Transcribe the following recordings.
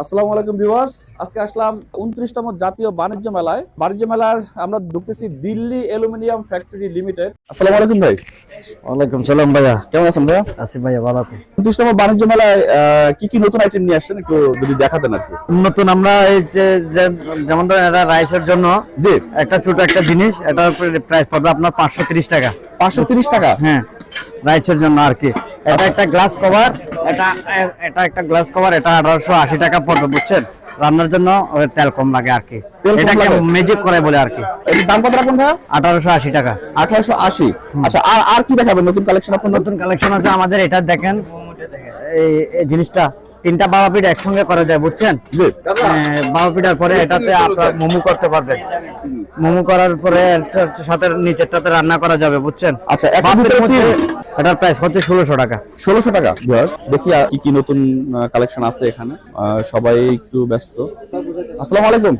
আসসালামু আলাইকুম ভিউয়ার্স। আজকে আসলাম উনত্রিশতম জাতীয় বাণিজ্য মেলায়। বাণিজ্য মেলার আমরা ঢুকতেছি দিল্লি অ্যালুমিনিয়াম ফ্যাক্টরি লিমিটেড। আসসালামু আলাইকুম ভাই। ওয়ালাইকুম সালাম ভাইয়া। কেমন আছেন ভাইয়া? আসিফ ভাইয়া ভালো আছি। উনত্রিশতম বাণিজ্য মেলায় কি কি নতুন আইটেম নিয়ে আসছেন? একটু যদি দেখাতেন আর কি। নতুন আমরা এই যে যেমন ধরেন এটা রাইসের জন্য জি। একটা ছোট একটা জিনিস এটার প্রাইস পড়বে আপনার পাঁচশো তিরিশ টাকা। পাঁচশো তিরিশ টাকা? হ্যাঁ রাইসের জন্য আর কি। এটা একটা গ্লাস কভার এটা এটা একটা গ্লাস কভার এটা আঠারোশো আশি টাকা পড়বে বুঝছেন? রান্নার জন্য তেল কম লাগে আর কি। এটাকে? ম্যাজিক করে বলে আর কি। এর দাম কত রাখুন ভাই আঠারোশো আশি টাকা। আঠারোশো আশি? আচ্ছা আর আর কি দেখাবেন নতুন কালেকশন আপনার? নতুন কালেকশন আছে আমাদের এটা দেখেন এই জিনিসটা। তিনটা বাবা পিঠ একসঙ্গে করা যায় বুঝছেন? বাবা পিঠার পরে এটাতে আপনার মোমো করতে পারবেন মোমো করার পরে সাথে নিচেরটাতে রান্না করা যাবে বুঝছেন? আচ্ছা এটার প্রাইস হচ্ছে ষোলোশো টাকা। ষোলোশো টাকা দেখি কি কি নতুন কালেকশন আছে এখানে। সবাই একটু ব্যস্ত। আসসালামু আলাইকুম।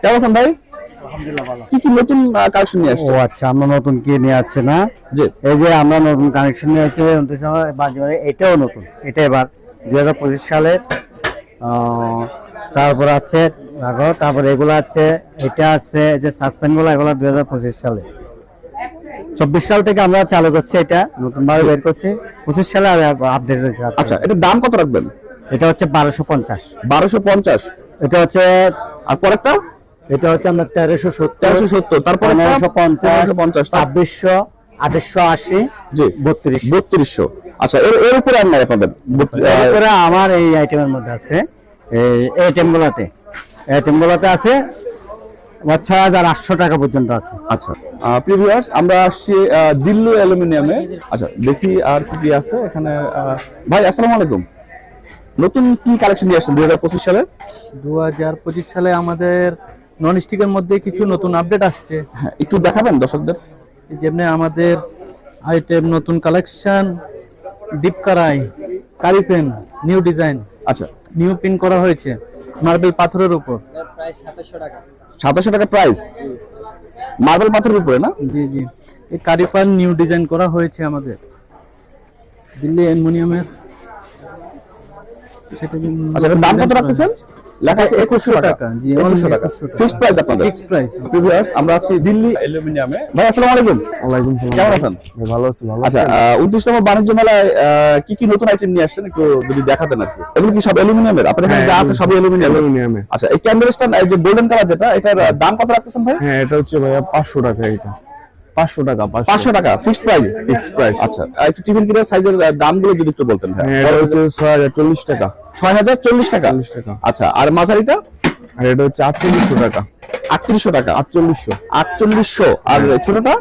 কেমন আছেন ভাই? কি কি নতুন কালেকশন নিয়ে ও আচ্ছা আমরা নতুন কি নিয়ে আসছে না? এই যে আমরা নতুন কানেকশন নিয়ে আসছি অন্তত সময় বাজারে এটাও নতুন এটা এবার দুই হাজার পঁচিশ সালের তারপর আছে তারপর এগুলো আছে এটা আছে যে সাসপেন্ডগুলো এগুলো দুই হাজার পঁচিশ সালে। চব্বিশ সাল থেকে আমরা চালু করছি এটা নতুন ভাবে বের করছি। পঁচিশ সালে আপডেট হয়েছে। আচ্ছা এটা দাম কত রাখবেন? এটা হচ্ছে বারোশো পঞ্চাশ। বারোশো পঞ্চাশ। এটা হচ্ছে আর পরেরটা? এটা হচ্ছে আমরা তেরোশো সত্তর তেরোশো সত্তর তারপরে পনেরোশো পঞ্চাশ পঞ্চাশ ছাব্বিশশো আঠাশশো আশি জি। বত্রিশ। বত্রিশশো। আচ্ছা এর এর উপরে আর নাই আপনাদের? আমার এই আইটেমের মধ্যে আছে এই আইটেম গুলাতে। আইটেম আছে ছয় হাজার আটশো টাকা পর্যন্ত আছে। আচ্ছা প্রিভিয়াস আমরা আসছি আহ, দিল্লি অ্যালুমিনিয়ামে। আচ্ছা দেখি আর কি কি আছে এখানে আহ, ভাই আসসালামু আলাইকুম। নতুন কি কালেকশন নিয়ে আসছেন দুই হাজার পঁচিশ সালে? দু হাজার পঁচিশ সালে আমাদের নন স্টিকের মধ্যে কিছু নতুন আপডেট আসছে। হ্যাঁ একটু দেখাবেন দর্শকদের? যেমনি আমাদের আইটেম নতুন collection deep kadai curry pan new design আচ্ছা। নিউ পিন করা হয়েছে মার্বেল পাথরের উপর। সাতাশশো টাকা। প্রাইস মার্বেল পাথরের উপরে না? জি জি। এই কারি পান নিউ ডিজাইন করা হয়েছে আমাদের। দিল্লি অ্যালুমিনিয়ামের। সেটা আচ্ছা দাম কত রাখতেছেন? লেখা আছে একুশশো টাকা জি, একুশশো টাকা। 2100 টাকা। ফিক্সড প্রাইস আপনাদের। ফিক্সড প্রাইস প্রিভিয়াস আমরা আছি দিল্লি। অ্যালুমিনিয়ামে ভাই আসসালামু আলাইকুম। ওয়ালাইকুম কেমন আছেন? ভালো আছি ভালো আচ্ছা বাণিজ্য মেলায় কি কি নতুন আইটেম নিয়ে আসছেন? একটু যদি দেখাতেন আর কি। এগুলো কি সব অ্যালুমিনিয়ামের? আপনার এখানে যা আছে সবই অ্যালুমিনিয়াম। অ্যালুমিনিয়ামে। আচ্ছা এই ক্যান্ডেলস্টান এই যে গোল্ডেন কালার যেটা এটার দাম কত রাখতেছেন ভাই? হ্যাঁ এটা হচ্ছে ভাইয়া পাঁচশো টাকা এটা। পাঁচশো টাকা পাঁচশো। টাকা ফিক্সড প্রাইস। আচ্ছা একটু টিফিন কিটার সাইজের দামগুলো যদি একটু বলতেন হ্যাঁ। এটা হচ্ছে ছয় হাজার চল্লিশ টাকা। ছয় হাজার চল্লিশ টাকা? টাকা। আচ্ছা আর মাঝারিটা? আর এটা হচ্ছে আটচল্লিশশো টাকা। আটত্রিশশো টাকা? আটচল্লিশশো। আটচল্লিশশো। আর ছোটটা?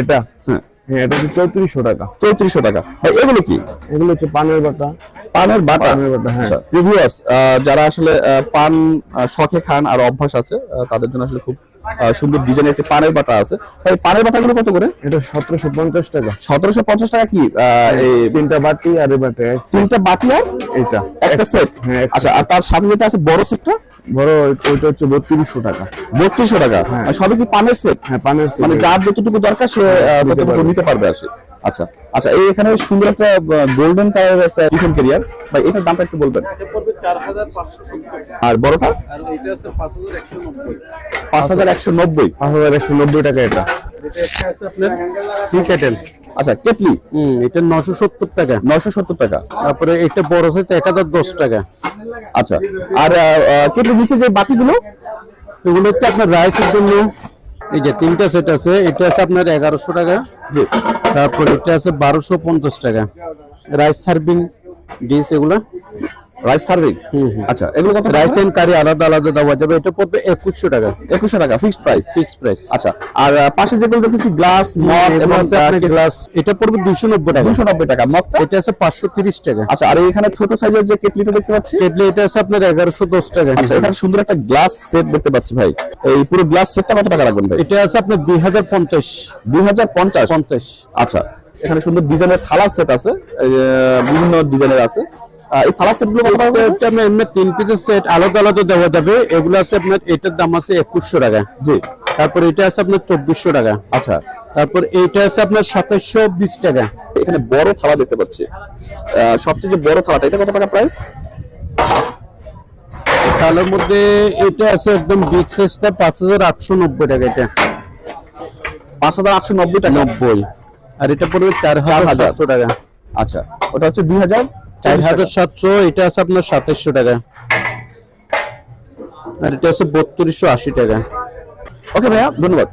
এটা? হ্যাঁ। হ্যাঁ এটা হচ্ছে চৌত্রিশশো টাকা। চৌত্রিশশো টাকা। এগুলো কি? এগুলো হচ্ছে পানের বাটা। পানের বাটা? পানের বাটা, হ্যাঁ। প্রিভিয়াস যারা আসলে পান শখে খান আর অভ্যাস আছে তাদের জন্য আসলে খুব সুন্দর ডিজাইনের একটি পানের বাটা আছে। ভাই পানের বাটাগুলো কত করে? এটা সতেরোশো পঞ্চাশ টাকা। সতেরোশো পঞ্চাশ টাকা কি? তিনটা বাটি আর। তিনটা বাটি আর এটা। একটা সেট হ্যাঁ, আচ্ছা আর তার সাথে যেটা আছে বড় সেটটা বড় ওইটা হচ্ছে বত্রিশশো টাকা। বত্রিশশো টাকা? আর সবই কি পানের সেট হ্যাঁ পানের set মানে যার যতটুকু দরকার সে আহ, ততটুকু। নিতে পারবে আসে আচ্ছা আচ্ছা এই এখানে সুন্দর একটা গোল্ডেন কালারের একটা টিফিন ক্যারিয়ার ভাই এটার দামটা একটু বলবেন? আর বড়টা? পাঁচ হাজার একশো নব্বই। পাঁচ হাজার একশো নব্বই। টাকা এটা। আচ্ছা কেটলি? এটা নশো সত্তর টাকা। নয়শো সত্তর টাকা। তারপরে এটা বড় এক হাজার দশ টাকা। আচ্ছা আর কেটলি নিচে যে বাকিগুলো এগুলো হচ্ছে আপনার রাইসের জন্য। এই যে তিনটা সেট আছে এটা আছে আপনার এগারোশো টাকা। তারপর এটা আছে বারোশো পঞ্চাশ টাকা। রাইস সার্ভিং ডিশ এগুলো। Rice serving. আচ্ছা এগুলো কত রাইস এন্ড কারি আলাদা আলাদা দেওয়া যাবে এটা পড়বে একুশশো টাকা। একুশশো টাকা ফিক্সড প্রাইস ফিক্স প্রাইস আচ্ছা আর পাশে যেগুলো দেখতেছি গ্লাস মগ এবং গ্লাস এটা পড়বে দুশো নব্বই টাকা। দুশো নব্বই টাকা। মগটা এটা আছে পাঁচশো তিরিশ টাকা। আচ্ছা আর এখানে ছোট সাইজের যে কেটলিটা দেখতে পাচ্ছি? কেটলি এটা আছে আপনার এগারোশো দশ টাকা। আচ্ছা এখানে সুন্দর একটা গ্লাস সেট দেখতে পাচ্ছি ভাই। এই পুরো গ্লাস সেটটা কত টাকা রাখবেন ভাই? এটা আছে আপনার দুই হাজার পঞ্চাশ। দুই হাজার পঞ্চাশ? পঞ্চাশ। আচ্ছা এখানে সুন্দর ডিজাইনের থালার সেট আছে বিভিন্ন ডিজাইনের আছে। এই থালার সেটগুলো কত এটা আপনার এমনি তিন পিসের সেট আলাদা আলাদা দেওয়া যাবে। এগুলো আছে আপনার এটার দাম আছে একুশশো টাকা। জি। তারপর এটা আছে আপনার চব্বিশশো টাকা। আচ্ছা। তারপর এইটা আছে আপনার সাতাশশো বিশ টাকা। এখানে বড় থালা দেখতে পাচ্ছি। সবচেয়ে যে বড় থালাটা এটা কত টাকা প্রাইস তালের মধ্যে এটা আছে একদম বিগ সাইজটা পাঁচ হাজার আটশো নব্বই টাকা এটা। পাঁচ হাজার আটশো নব্বই টাকা? নব্বই। আর এটা পড়বে চার হাজার। টাকা। আচ্ছা। ওটা হচ্ছে দুই হাজার? চার হাজার সাতশো এটা আছে আপনার সাতাশশো টাকা। আর এটা আছে বত্রিশশো আশি টাকা। ওকে ভাইয়া ধন্যবাদ।